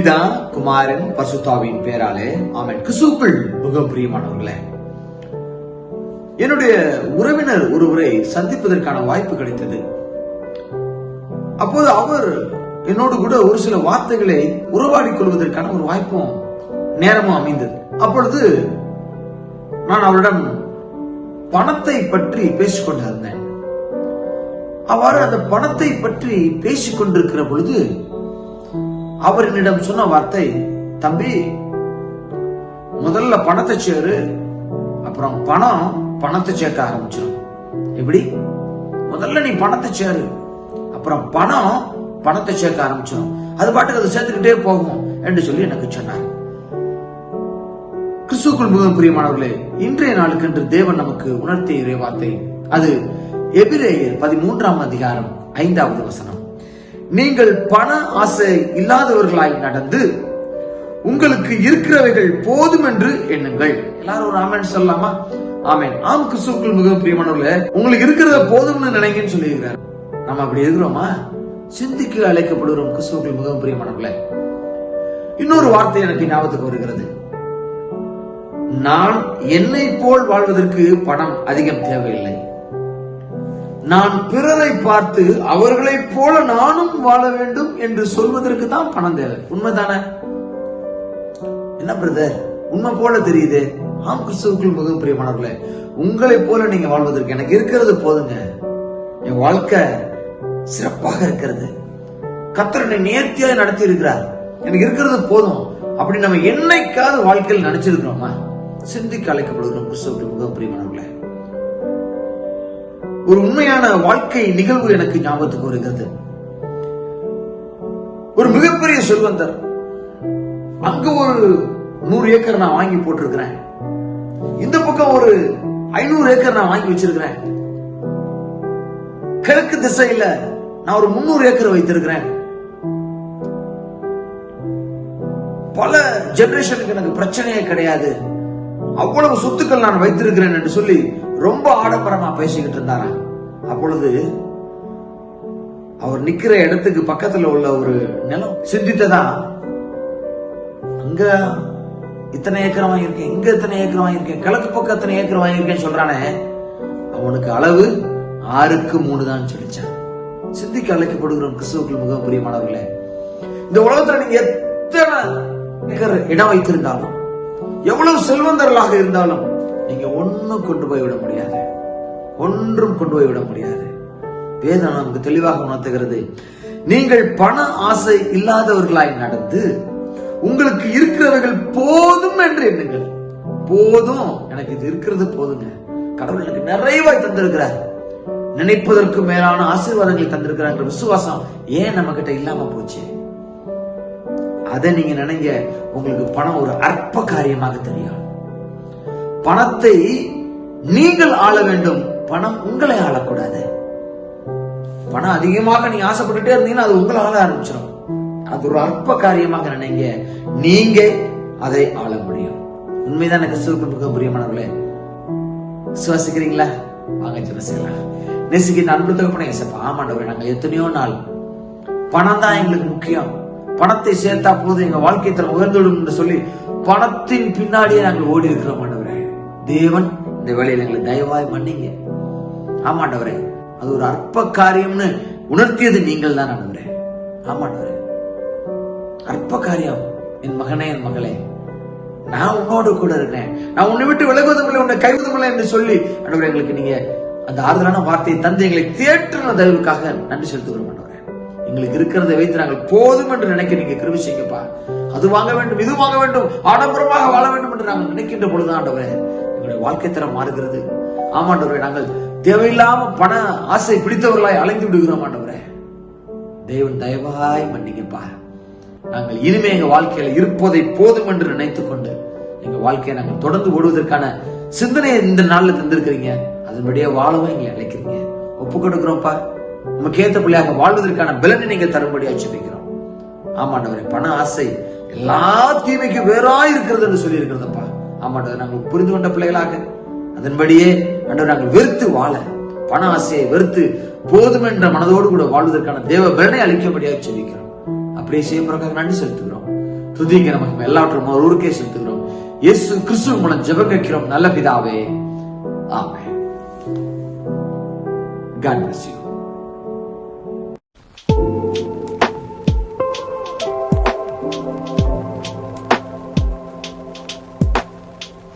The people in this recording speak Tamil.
பிதா குமாரன் பசுத்தாவின் பேராலே ஆமென். கிறிஸ்துவுக்குள் மிக பிரியமானவர்களே என்னுடைய உறவினர் ஒருவரை சந்திப்பதற்கான வாய்ப்பு கிடைத்தது. அப்போது அவர் என்னோடு கூட ஒரு சில வார்த்தைகளை உறவாடிக் கொள்வதற்கான ஒரு வாய்ப்பும் நேரமும் அமைந்தது. அப்பொழுது நான் அவரிடம் பணத்தை பற்றி பேசிக் கொண்டிருந்தேன். அவ்வாறு அந்த பணத்தை பற்றி பேசிக் கொண்டிருக்கிற பொழுது அவர் என்னிடம் சொன்ன வார்த்தை தம்பி முதல்ல பணத்தை சேரு அப்புறம் பணம் பணத்தை சேர்க்க ஆரம்பிச்சிடும் எப்படி? முதல்ல நீ பணத்தை சேரு அப்புறம் பணம் பணத்தை சேர்க்க ஆரம்பிச்சிடும் அது பாட்டுக்கு அதை சேர்த்துக்கிட்டே போகும் என்று சொல்லி எனக்கு சொன்னார். கிறிஸ்துக்குள் மிகவும் பிரியமானவர்களே இன்றைய நாளுக்கு என்று தேவன் நமக்கு உணர்த்திய வார்த்தை அது எபிரேயர் பதிமூன்றாம் அதிகாரம் ஐந்தாவது வசனம். நீங்கள் பண ஆசை இல்லாதவர்களாய் நடந்து உங்களுக்கு இருக்கிறவைகள் போதும் என்று எண்ணுங்கள். எல்லாரும் ஒரு ஆமேன் சொல்லலாமா? ஆமேன். ஆம் கிறிஸ்துக்குள் மிகவும் பிரியமானவர்கள உங்களுக்கு இருக்கிறத போதும்னு நினைங்கன்னு சொல்லியிருக்கிறார். நம்ம அப்படி இருக்கிறோமா சிந்திக்க அழைக்கப்படுகிறோம். கிறிஸ்துவுக்குள் மிகவும் பிரியமானவர்கள. இன்னொரு வார்த்தை எனக்கு ஞாபகத்துக்கு வருகிறது. நான் என்னை போல் வாழ்வதற்கு பணம் அதிகம் தேவையில்லை. நான் பிறரை பார்த்து அவர்களைப் போல நானும் வாழ வேண்டும் என்று சொல்வதற்கு தான் பணம் தேவை. உண்மைதானே? என்ன பிரதர்? உண்மை போல தெரியுது. ஆம் கிறிஸ்துவுக்குள் மிகவும் பிரியமானவர்களே உங்களைப் போல நீங்க வாழ்வதற்கு எனக்கு இருக்கிறது போதுங்க. என் வாழ்க்கை சிறப்பாக இருக்கிறது. கத்தரனை நேர்த்தியாக நடத்தி இருக்கிறார் எனக்கு இருக்கிறது போதும். அப்படி நம்ம என்னைக்காவது வாழ்க்கையில் நினைச்சிருக்கிறோமா? சிந்திக்க அழைக்கப்படுகிறோம் கிறிஸ்துவுக்கு மிகவும் பிரியமானவர்களே. ஒரு உண்மையான வாழ்க்கை நிகழ்வு எனக்கு ஞாபகத்துக்கு வருகிறது. ஒரு மிகப்பெரிய செல்வந்தர். அங்க ஒரு நூறு ஏக்கர் நான் வாங்கி போட்டிருக்கிறேன். இந்த பக்கம் ஒரு ஐநூறு ஏக்கர் நான் வாங்கி வச்சிருக்கிறேன். கிழக்கு திசையில நான் ஒரு முன்னூறு ஏக்கர் வைத்திருக்கிறேன். பல ஜெனரேஷனுக்கு எனக்கு பிரச்சனையே கிடையாது. அவ்வளவு சொத்துக்கள் நான் வைத்திருக்கிறேன் என்று சொல்லி ரொம்ப ஆடம்பரமா பேசிக்கிட்டு இருந்தாராம் அப்பொழுது அவர் நிக்கிற இடத்துக்கு பக்கத்துல உள்ள ஒரு நிலம் சிந்தித்ததா? அங்க இத்தனை ஏக்கர் வாங்கியிருக்கேன் இங்க இத்தனை ஏக்கர் வாங்கியிருக்கேன் கிழக்கு பக்கம் இத்தனை ஏக்கர் வாங்கியிருக்கேன்னு சொல்றானே. அவனுக்கு அளவு ஆறுக்கு மூணு தான் சொல்லிச்சான். சிந்திக்க அழைக்கப்படுகிற கிறிஸ்துவுக்கு மிகவும் பிரியமானவர்களே இந்த உலகத்துல நீங்க எத்தனை ஏக்கர் இடம் வைத்திருந்தாலும் எவ்வளவு செல்வந்தர்களாக இருந்தாலும் நீங்க ஒண்ணும் கொண்டு போய் விட முடியாது. ஒன்றும் கொண்டு போய் விட முடியாது. வேதம் நமக்கு தெளிவாக உணர்த்துகிறது. நீங்கள் பண ஆசை இல்லாதவர்களாய் நடந்து உங்களுக்கு இருக்கிறவர்கள் போதும் என்று எண்ணுங்கள். போதும். எனக்கு இது இருக்கிறது போதுங்க. கடவுள் எனக்கு நிறைவாய் தந்திருக்கிறார். நினைப்பதற்கு மேலான ஆசீர்வாதங்கள் தந்திருக்கிறாங்க விசுவாசம் ஏன் நம்ம கிட்ட இல்லாம போச்சு? அதை நீங்க நினைங்க. உங்களுக்கு பணம் ஒரு அற்ப காரியமாக தெரியும். பணத்தை நீங்கள் ஆள வேண்டும். பணம் உங்களை ஆளக்கூடாது. பணம் அதிகமாக நீங்க ஆசைப்பட்டுட்டே இருந்தீங்கன்னா அது உங்களை ஆள ஆரம்பிச்சிடும் அது ஒரு அற்ப காரியமாக நினைங்க. நீங்க அதை ஆள முடியும். உண்மைதான்? கிறிஸ்துவுக்கு மிக பிரியமானவர்களே விசுவாசிக்கிறீங்களா? வாங்க சின்ன செய்யலாம். நேசிக்கிற அன்பு தகப்பன ஏசப்பா ஆமாண்டவர் நாங்கள் எத்தனையோ நாள் பணம் தான் எங்களுக்கு முக்கியம். பணத்தை சேர்த்தா போது எங்க வாழ்க்கை தரம் உயர்ந்துவிடும் என்று சொல்லி பணத்தின் பின்னாடியே நாங்கள் ஓடி இருக்கிறோம் தேவன் இந்த வேலையில எங்களை தயவாய் மன்னிங்க. ஆமாண்டவரே அது ஒரு அற்ப காரியம்னு உணர்த்தியது நீங்கள் தான் ஆண்டவரே. ஆமாண்டவரே அற்ப காரியம் என் மகனே என் மகளே நான் உன்னோடு கூட இருக்கிறேன் நான் உன்னை விட்டு விலகுவதும் இல்லை உன்னை கைவதும் இல்லை என்று சொல்லி ஆண்டவரே எங்களுக்கு நீங்க அந்த ஆறுதலான வார்த்தையை தந்து எங்களை தேற்றுன தயவுக்காக நன்றி செலுத்துகிறோம் ஆண்டவரே. எங்களுக்கு இருக்கிறத வைத்து நாங்கள் போதும் என்று நினைக்க நீங்க கிருபி செய்யுங்கப்பா. அது வாங்க வேண்டும் இது வாங்க வேண்டும் ஆடம்பரமாக வாழ வேண்டும் என்று நாங்கள் நினைக்கின்ற பொழுது ஆண்டவரே. நம்முடைய வாழ்க்கை தரம் மாறுகிறது. ஆமாண்டவரே நாங்கள் தேவையில்லாம பண ஆசை பிடித்தவர்களாய் அலைந்து விடுகிறோம் ஆண்டவரே. தேவன் தயவாய் மன்னிங்கப்பா நாங்கள் இனிமே எங்க வாழ்க்கையில இருப்பதை போதும் என்று நினைத்துக் கொண்டு எங்க வாழ்க்கையை நாங்கள் தொடர்ந்து ஓடுவதற்கான சிந்தனையை இந்த நாள்ல தந்திருக்கிறீங்க. அதன்படியே வாழவும் எங்களை அழைக்கிறீங்க. ஒப்பு கொடுக்கிறோம்ப்பா. நமக்கு ஏத்த பிள்ளையாக வாழ்வதற்கான பலனை நீங்க தரும்படியா ஜெபிக்கிறோம் ஆமாண்டவரே பண ஆசை எல்லா தீமைக்கு வேறாய் இருக்கிறது என்று சொல்லி இருக்கிறதப்பா ஆமாண்டவர் நாங்கள் புரிந்து கொண்ட பிள்ளைகளாக. அதன்படியே ஆண்டவர் நாங்கள் வெறுத்து வாழ பண ஆசையை வெறுத்து போதும் என்ற மனதோடு கூட வாழ்வதற்கான தேவ பலனை அளிக்கும்படியாக ஜெபிக்கிறோம். அப்படியே செய்யப்படுறதுக்காக நன்றி செலுத்துகிறோம். துதிங்க நமக்கு எல்லாவற்றும் ஒரு ஊருக்கே செலுத்துகிறோம். இயேசு கிறிஸ்துவ மூலம் ஜெபம் கேட்கிறோம். நல்ல பிதாவே. ஆமே God bless you.